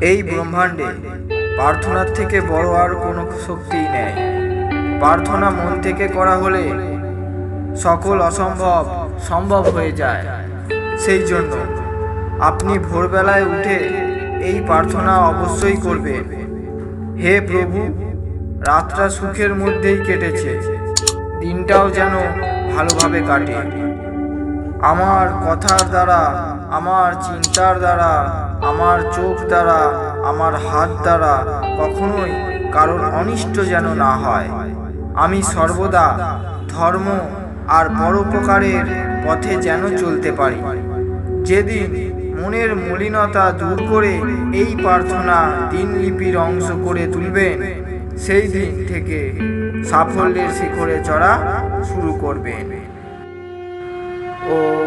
এই ব্রহ্মাণ্ডে প্রার্থনার থেকে বড় আর কোনো শক্তিই নেই। প্রার্থনা মন থেকে করা হলে সকল অসম্ভব সম্ভব হয়ে যায়। সেই জন্য আপনি ভোরবেলায় উঠে এই প্রার্থনা অবশ্যই করবেন। হে প্রভু, রাতটা সুখের মধ্যেই কেটেছে। দিনটাও যেন ভালোভাবে কাটে। আমার কথার দ্বারা, আমার চিন্তার দ্বারা, আমার চোখ দ্বারা, আমার হাত দ্বারা কখনোই কারোর অনিষ্ট যেন না হয়। আমি সর্বদা ধর্ম আর পরোপকারের পথে যেন চলতে পারি। যেদিন মনের মলিনতা দূর করে এই প্রার্থনা দিনলিপির অংশ করে তুলবেন, সেই দিন থেকে সাফল্যের শিখরে চড়া শুরু করবেন। Oh.